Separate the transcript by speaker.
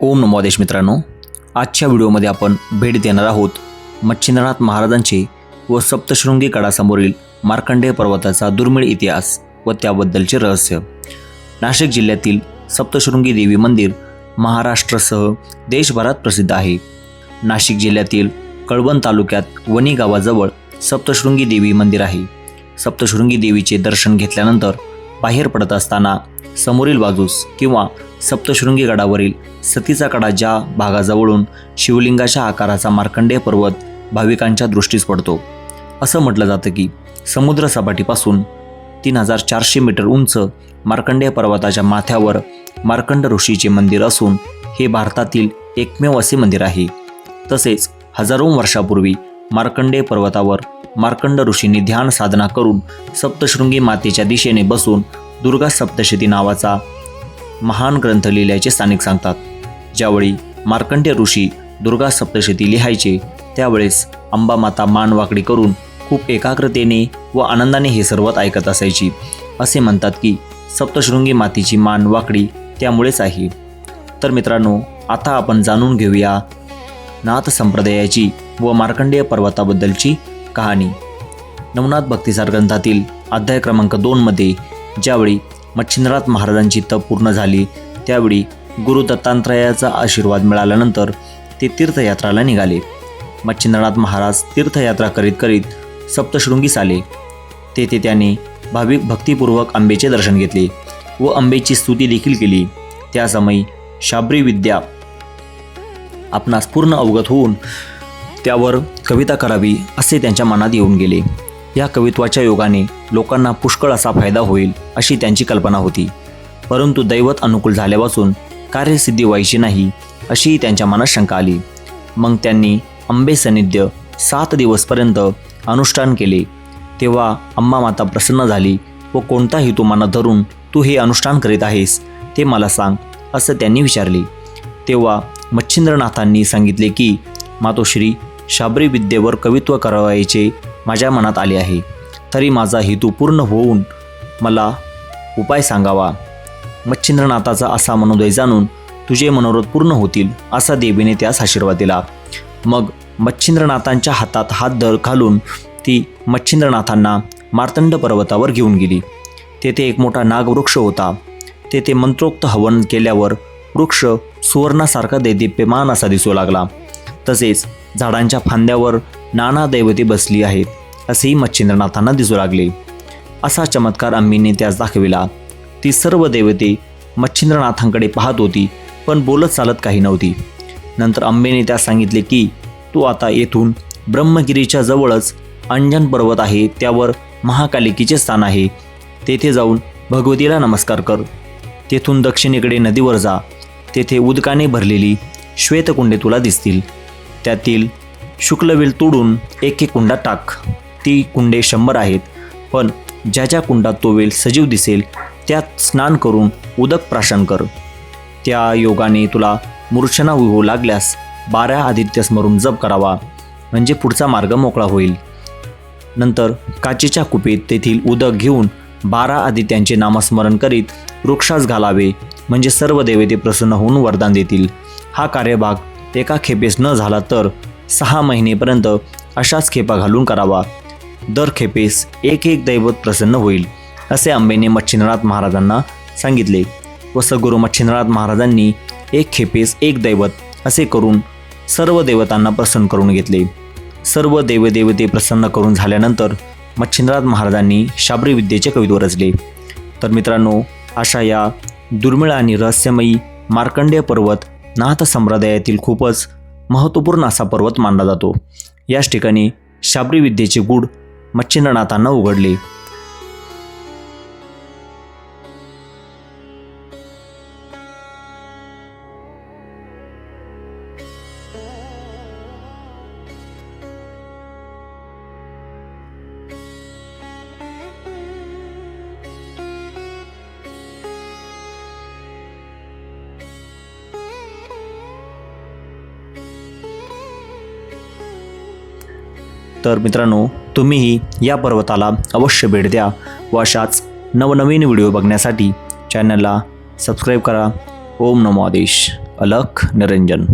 Speaker 1: ओम नमोदेश मित्रांनो. आजच्या व्हिडिओमध्ये आपण भेट देणार आहोत मच्छिंद्रनाथ महाराजांचे व सप्तशृंगी गडासमोरील मार्कंडेय पर्वताचा दुर्मिळ इतिहास व त्याबद्दलचे रहस्य. नाशिक जिल्ह्यातील सप्तशृंगी देवी मंदिर महाराष्ट्रासह देशभरात प्रसिद्ध आहे. नाशिक जिल्ह्यातील कळवण तालुक्यात वणी गावाजवळ सप्तशृंगी देवी मंदिर आहे. सप्तशृंगी देवीचे दर्शन घेतल्यानंतर बाहेर पडत असताना समोरील बाजूस किंवा सप्तशृंगी गडावरील सतीचा कडा ज्या भागाजवळून शिवलिंगाच्या आकाराचा मार्कंडेय पर्वत भाविकांच्या दृष्टीस पडतो. असं म्हटलं जातं की समुद्र सपाटीपासून तीन हजार चारशे मीटर उंच मार्कंडेय पर्वताच्या माथ्यावर मार्कंड ऋषीचे मंदिर असून हे भारतातील एकमेव असे मंदिर आहे. तसेच हजारो वर्षापूर्वी मार्कंडेय पर्वतावर मार्कंड ऋषींनी ध्यान साधना करून सप्तशृंगी मातेच्या दिशेने बसून दुर्गा सप्तशती नावाचा महान ग्रंथ लिहिल्याचे स्थानिक सांगतात. ज्यावेळी मार्कंडेय ऋषी दुर्गा सप्तशती लिहायचे त्यावेळेस अंबा माता मान वाकडी करून खूप एकाग्रतेने व आनंदाने हे सर्वत ऐकत असायची. असे म्हणतात की सप्तशृंगी मातीची मान वाकडी त्यामुळेच आहे. तर मित्रांनो आता आपण जाणून घेऊया नाथ संप्रदायाची व मार्कंडेय पर्वताबद्दलची कहाणी. नवनाथ भक्तिसार ग्रंथातील अध्याय क्रमांक दोनमध्ये ज्यावेळी मच्छिंद्रनाथ महाराजांची तप पूर्ण झाली त्यावेळी गुरु दत्तात्रयाचा आशीर्वाद मिळाल्यानंतर ते तीर्थयात्राला निघाले. मच्छिंद्रनाथ महाराज तीर्थयात्रा करीत करीत सप्तशृंगीस आले तेथे त्याने भाविक भक्तिपूर्वक आंबेचे दर्शन घेतले व आंबेची स्तुती देखील केली. त्यासमयी शाबरी विद्या आपणास पूर्ण अवगत होऊन त्यावर कविता करावी असे त्यांच्या मनात येऊन गेले. या कवित्वाच्या योगाने लोकांना पुष्कळ असा फायदा होईल अशी त्यांची कल्पना होती. परंतु दैवत अनुकूल झाल्यापासून कार्यसिद्धी व्हायची नाही अशीही त्यांच्या मनात शंका आली. मग त्यांनी अंबे सानिध्य सात दिवसपर्यंत अनुष्ठान केले. तेव्हा अम्मा माता प्रसन्न झाली व कोणता हेतू मनात धरून तू हे अनुष्ठान करीत आहेस ते मला सांग असं त्यांनी विचारले. तेव्हा मच्छिंद्रनाथांनी सांगितले की मातोश्री शाबरी विद्येवर कवित्व करावायचे माझ्या मनात आले आहे. तरी माझा हेतू पूर्ण होऊन मला उपाय सांगावा. मच्छिंद्रनाथाचा असा मनोदय जाणून तुझे मनोरथ पूर्ण होतील असा देवीने त्यास आशीर्वाद दिला. मग मच्छिंद्रनाथांच्या हातात हात दर घालून ती मच्छिंद्रनाथांना मार्तंड पर्वतावर घेऊन गेली. तेथे एक मोठा नागवृक्ष होता. तेथे मंत्रोक्त हवन केल्यावर वृक्ष सुवर्णासारखा दैदिप्यमान असा दिसू लागला. तसेच झाडांच्या फांद्यावर नाना दैवते बसली आहेत असेही मच्छिंद्रनाथांना दिसू लागले. असा चमत्कार आम्हीने त्यास दाखविला. ती सर्व देवते मच्छिंद्रनाथांकडे पाहत होती पण बोलत चालत काही नव्हती. नंतर अंबेने त्यास सांगितले की तू आता येथून ब्रह्मगिरीच्या जवळच अंजन पर्वत आहे त्यावर महाकालिकीचे स्थान आहे. तेथे जाऊन भगवतीला नमस्कार कर. तेथून दक्षिणेकडे नदीवर जा. तेथे उदकाने भरलेली श्वेतकुंडे तुला दिसतील. त्यातील शुक्लवेल तोडून एक एक कुंडात टाक. ती कुंडे शंभर आहेत पण ज्या ज्या कुंडात तो वेल सजीव दिसेल त्यात स्नान करून उदक प्राशन कर. त्या योगाने तुला मूर्छना होऊ लागल्यास बारा आदित्य स्मरून जप करावा म्हणजे पुढचा मार्ग मोकळा होईल. नंतर काचेच्या कुपीत तेथील उदक घेऊन बारा आदित्यांचे नामस्मरण करीत वृक्षास घालावे म्हणजे सर्व देवते प्रसन्न होऊन वरदान देतील. हा कार्यभाग एका खेपेस न झाला तर सहा महिनेपर्यंत अशाच खेपा घालून करावा. दर खेपेस एक एक दैवत प्रसन्न होईल असे आंबेने मच्छिंद्रनाथ महाराजांना सांगितले व सद्गुरू मच्छिंद्रनाथ महाराजांनी एक खेपेस एक दैवत असे करून सर्व देवतांना प्रसन्न करून घेतले. सर्व देवदेवते प्रसन्न करून झाल्यानंतर मच्छिंद्रनाथ महाराजांनी शाबरी विद्येचे कवित्व रचले. तर मित्रांनो अशा या दुर्मिळ आणि रहस्यमयी मार्कंडेय पर्वत नाथ संप्रदायातील खूपच महत्त्वपूर्ण असा पर्वत मानला जातो. याच ठिकाणी शाबरी विद्येचे गूढ मच्छिंद्रनाथांना उघडले. तर मित्रांनो तुम्हीही या पर्वताला अवश्य भेट द्या व अशाच नवनवीन व्हिडिओ बघण्यासाठी चॅनलला सबस्क्राईब करा. ओम नमो आदेश. अलख निरंजन.